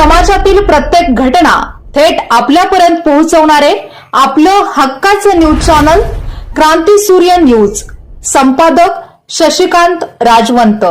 समाजातील प्रत्येक घटना थेट आपल्यापर्यंत पोहोचवणारे आपलं हक्काचं न्यूज चॅनल क्रांती सूर्य न्यूज. संपादक शशिकांत राजवंत.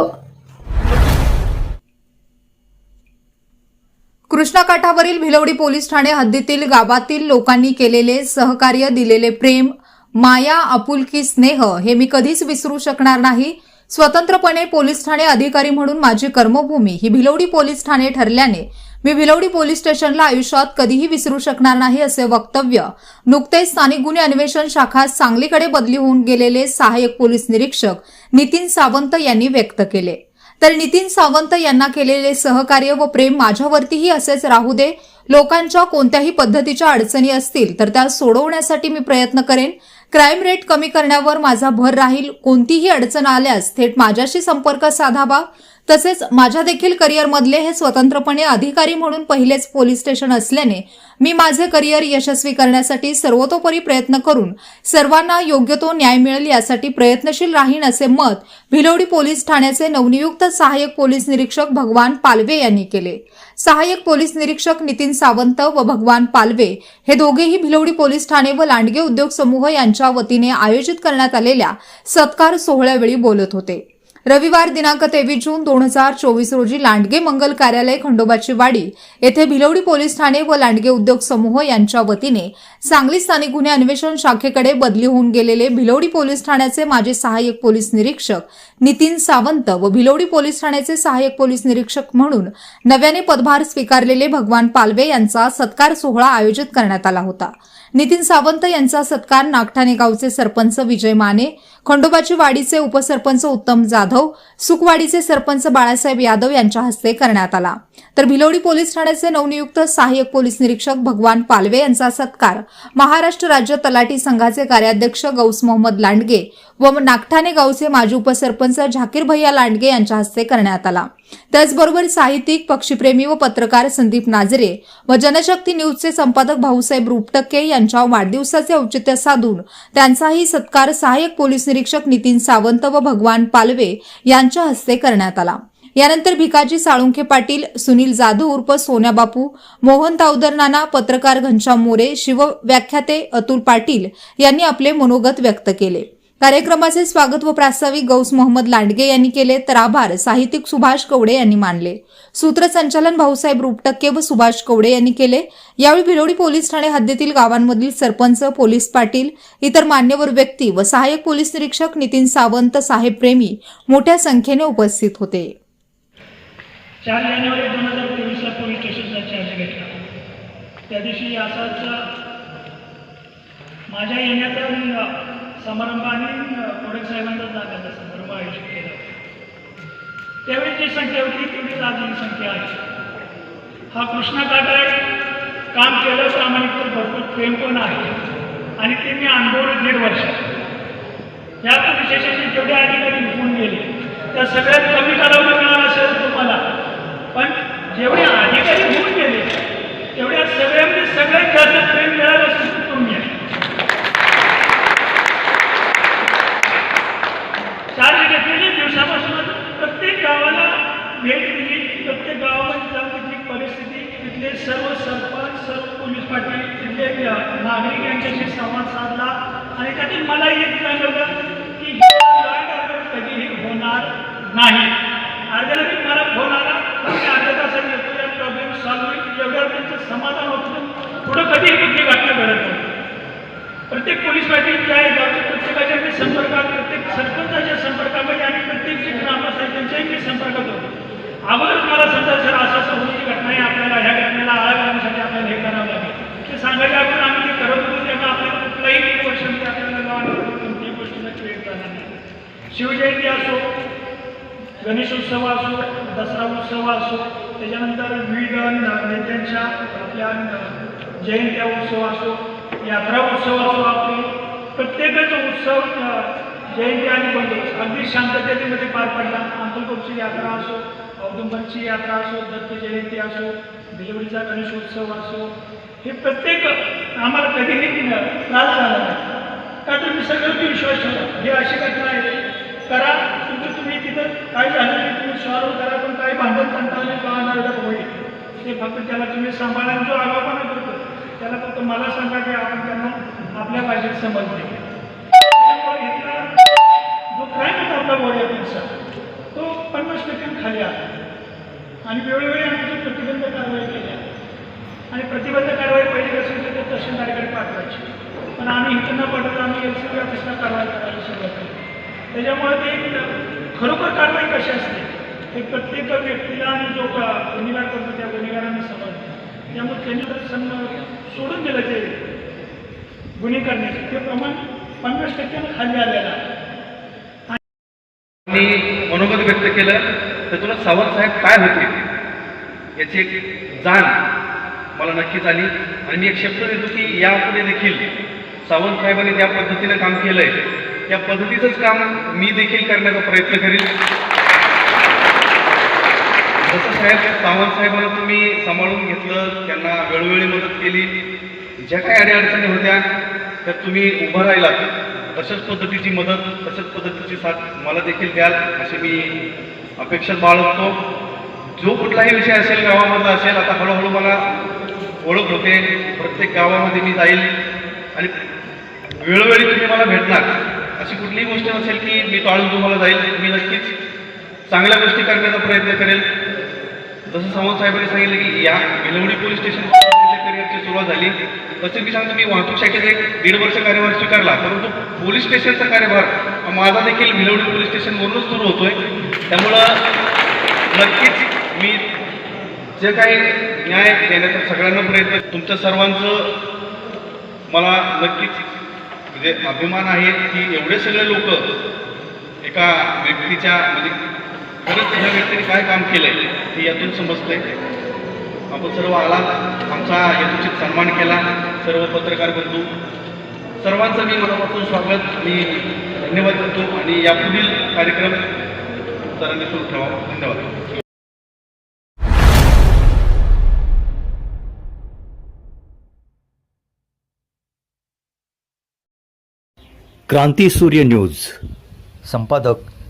कृष्णाकाठावरील भिलवडी पोलीस ठाणे हद्दीतील गावातील लोकांनी केलेले सहकार्य दिलेले प्रेम माया आपुलकी स्नेह हे मी कधीच विसरू शकणार नाही. स्वतंत्रपणे पोलीस ठाणे अधिकारी म्हणून माझी कर्मभूमी ही भिलवडी पोलीस ठाणे ठरल्याने मी भिलवडी पोलीस स्टेशनला आयुष्यात कधीही विसरू शकणार नाही असे वक्तव्य नुकतेच स्थानिक गुन्हे अन्वेषण शाखा सांगलीकडे बदली होऊन गेलेले सहाय्यक पोलीस निरीक्षक नितीन सावंत यांनी व्यक्त केले. तर नितीन सावंत यांना केलेले सहकार्य व प्रेम माझ्यावरतीही असेच राहू दे. लोकांच्या कोणत्याही पद्धतीच्या अडचणी असतील तर त्या सोडवण्यासाठी मी प्रयत्न करेन. क्राईम रेट कमी करण्यावर माझा भर राहील कोणतीही अडचण आल्यास थेट माझ्याशी संपर्क साधावा. तसेच माझ्या देखील करिअरमधले हे स्वतंत्रपणे अधिकारी म्हणून पहिलेच पोलीस स्टेशन असल्याने मी माझे करिअर यशस्वी करण्यासाठी सर्वतोपरी प्रयत्न करून सर्वांना योग्य तो न्याय मिळेल यासाठी प्रयत्नशील राहीन असे मत भिलोडी पोलीस ठाण्याचे नवनियुक्त सहाय्यक पोलीस निरीक्षक भगवान पालवे यांनी केले. सहाय्यक पोलीस निरीक्षक नितीन सावंत व भगवान पालवे हे दोघेही भिलोडी पोलीस ठाणे व लांडगे उद्योग समूह यांच्या वतीने आयोजित करण्यात आलेल्या सत्कार सोहळ्यावेळी बोलत होते. रविवार दिनांक तेवीस जून दोन हजार चोवीस रोजी लांडगे मंगल कार्यालय खंडोबाची वाडी येथे भिलवडी पोलीस ठाणे व लांडगे उद्योग समूह यांच्या वतीने सांगली स्थानिक गुन्हे अन्वेषण शाखेकडे बदली होऊन गेलेले भिलवडी पोलीस ठाण्याचे माजी सहाय्यक पोलीस निरीक्षक नितीन सावंत व भिलवडी पोलीस ठाण्याचे सहाय्यक पोलीस निरीक्षक म्हणून नव्याने पदभार स्वीकारलेले भगवान पालवे यांचा सत्कार सोहळा आयोजित करण्यात आला होता. नितीन सावंत यांचा सत्कार नागठाणे गावचे सरपंच विजय माने खंडोबाची वाडीचे उपसरपंच उत्तम जाधव सुकवाडीचे सरपंच बाळासाहेब यादव यांच्या हस्ते करण्यात आला. तर भिलोडी पोलीस ठाण्याचे नवनियुक्त सहाय्यक पोलीस निरीक्षक भगवान पालवे यांचा सत्कार. महाराष्ट्र राज्य तलाठी संघाचे कार्याध्यक्ष गौस मोहम्मद लांडगे व नागठाणे गावचे माजी उपसरपंच झाकीर भैया लांडगे यांच्या हस्ते करण्यात आला. त्याचबरोबर साहित्यिक पक्षीप्रेमी व पत्रकार संदीप नाजरे व जनशक्ती न्यूजचे संपादक भाऊसाहेब रुपटक्के यांच्या वाढदिवसाचे औचित्य साधून त्यांचाही सत्कार सहाय्यक पोलीस निरीक्षक नितीन सावंत व भगवान पालवे यांच्या हस्ते करण्यात आला. यानंतर भिकाजी साळुंखे पाटील सुनील जाधव उर्फ सोन्याबापू मोहन तावदर नाना पत्रकार घनश्याम मोरे शिवव्याख्याते अतुल पाटील यांनी आपले मनोगत व्यक्त केले. कार्यक्रमाचे स्वागत व प्रास्ताविक गौस मोहम्मद लांडगे यांनी केले तर आभार साहित्यिक सुभाष कवडे यांनी मानले. सूत्रसंचालन भाऊसाहेब रुपटक्के व सुभाष कवडे यांनी केले. यावेळी भिलोडी पोलीस ठाणे हद्दीतील गावांमधील सरपंच पोलीस पाटील इतर मान्यवर व्यक्ती व सहाय्यक पोलीस निरीक्षक नितीन सावंत साहेब प्रेमी मोठ्या संख्येने उपस्थित होते. चार जानेवारी दोन हजार तेवीसला पोलीस स्टेशनचा चार्ज घेतला त्या दिवशी असाच माझ्या येण्याचा समारंभाने समारंभ आणि कोडक साहेबांचा जागाचा समारंभ आयोजित केला. त्यावेळी जी संख्या होती तेवढीच आज ही संख्या आहे. हा कृष्णा आहे काम केलं प्रामाणिक तर भरपूर प्रेम पण आहे. आणि ते मी अनुभवलं दीड वर्षात या विशेषाचे जेवढे अधिकारी निघून गेले त्या सगळ्यात कमी कालावधी मिळाला असेल तुम्हाला पण जेवढे अधिकारी होऊन गेले तेवढ्या सगळ्यांनी सगळ्यात जास्त प्रेम मिळालं असेल तुम्ही आहे. चार्ज घेतलेल्या दिवसापासून प्रत्येक गावाला भेट दिली. प्रत्येक गावामध्ये जाऊन तिथली परिस्थिती तिथले सर्व सरपंच सर्व पोलीस पाटील तिथले नागरिक यांच्याशी संवाद साधला. आणि त्यातून मला एक जाणवलं की कधीही होणार नाही. अर्ध्याला मला फोन आला तर मी अर्ध्या तासात येतो या प्रॉब्लेम सॉल्व्ह होईल एवढ्या त्यांचं समाधान होतं कुठली घटना घडत नाही. प्रत्येक पोलीस पाटील जे आहे गावच्या प्रत्येकाच्या मी संपर्कात प्रत्येक सरपंचाच्या संपर्कामध्ये आणि प्रत्येक जे ग्रामस्थ त्यांच्याही मी संपर्कात होतो अगोदर मला समजा सर असं असं घटना आहे आपल्याला ह्या घटनेला आळा घालण्यासाठी आपल्याला हे करावं लागेल. ते सांगायचं आपण आम्ही ते करत होतो तेव्हा आपल्याला कुठलाही एक आपल्याला गाव कोणत्याही गोष्टीला क्रिएट झाला नाही. शिवजयंती असो गणेश उत्सव असो दसरा उत्सव असो त्याच्यानंतर विविध नेत्यांच्या आपल्या जयंत्या उत्सव असो यात्रा उत्सव असो आपली प्रत्येकाचा उत्सव जयंती आणि बंदोबस्त अगदी शांततेमध्ये पार पडला. अंतरकोटची यात्रा असो औदुंबरची यात्रा असो दत्त जयंती असो भिलवडीचा गणेशोत्सव असो हे प्रत्येक आम्हाला कधीही त्रास झाला नाही. का तर मी विश्वास ठेवला हे अशी घटना आहे. करा तुमचं तुम्ही तिथं काय झालं नाही तुम्ही सॉल्व्ह करा पण काही भांडण तंटाने का होईल. ते फक्त त्याला तुम्ही सांभाळा जो आगाऊपणा मला सांगा की आपण त्यांना आपल्या भाषेत समजते त्यामुळे इथला जो क्राईम होता आपला बोर्डाचा तो पन्नास टक्के खाली आला. आणि वेळोवेळी आम्ही प्रतिबंध कारवाई केल्या आणि प्रतिबंध कारवाई पहिली असेल तर तहसीलदारीकडे पाठवायची. पण आम्ही इथं न पाठवता आम्ही एल सी बी ऑफिसला कारवाई करायला सुरुवात केली. त्याच्यामुळे ते खरोखर कारवाई कशी असते ते प्रत्येक व्यक्तीला आणि जो का गुन्हेगार करतो त्या गुन्हेगारांनी समजतं. त्यामुळे त्यांनी तर सोडून दिलं ते गुन्हे करण्याचे. ते प्रमाण पन्नास टक्क्यानं खाली आलेलं आहे. मी मनोगत व्यक्त केलं तर तुला सावंत साहेब काय होते? याची एक जाण मला नक्कीच आली. आणि मी एक शब्द देतो की यापुढे देखील सावंत साहेबांनी ज्या पद्धतीनं काम केलंय त्या पद्धतीचंच काम मी देखील करण्याचा प्रयत्न करील जसं साहेब सावंत साहेबांना तुम्ही सांभाळून घेतलं त्यांना वेळोवेळी मदत केली. ज्या काही अडीअडचणी होत्या त्या तुम्ही उभं राहिलात. तशाच पद्धतीची मदत तशाच पद्धतीची साथ मला देखील द्याल अशी मी अपेक्षा बाळगतो. जो कुठलाही विषय असेल गावामधला असेल आता हळूहळू मला ओळख होते. प्रत्येक गावामध्ये मी जाईल. आणि वेळोवेळी तुम्ही मला भेटणार. अशी कुठलीही गोष्ट नसेल की मी टाळून तुम्हाला जाईल. मी नक्कीच चांगल्या गोष्टी करण्याचा प्रयत्न करेल. जसं सावंत साहेबांनी सांगितलं की या भिलवडी पोलीस स्टेशन करिअरची सुरुवात झाली. तसं मी सांगतो मी वाहतूक शाखेत एक दीड वर्ष कार्यभार स्वीकारला परंतु पोलीस स्टेशनचा कार्यभार माझा देखील भिलवडी पोलीस स्टेशनवरूनच सुरू होतोय. त्यामुळं नक्कीच मी जे काही न्याय देण्याचा सगळ्यांना प्रयत्न तुमच्या सर्वांचं मला नक्कीच म्हणजे अभिमान आहे की एवढे सगळे लोक एका व्यक्तीच्या म्हणजे खरंच ह्या व्यक्तीने काय काम केलंय हे यातून समजतंय. आपण सर्व आला आमचा यथोचित सन्मान केला सर्व पत्रकार बंधू. सर्वांचं मी मनापासून स्वागत मी धन्यवाद करतो आणि यापुढील कार्यक्रम सरांनी सुरू ठेवा. धन्यवाद. क्रांती सूर्य न्यूज. संपादक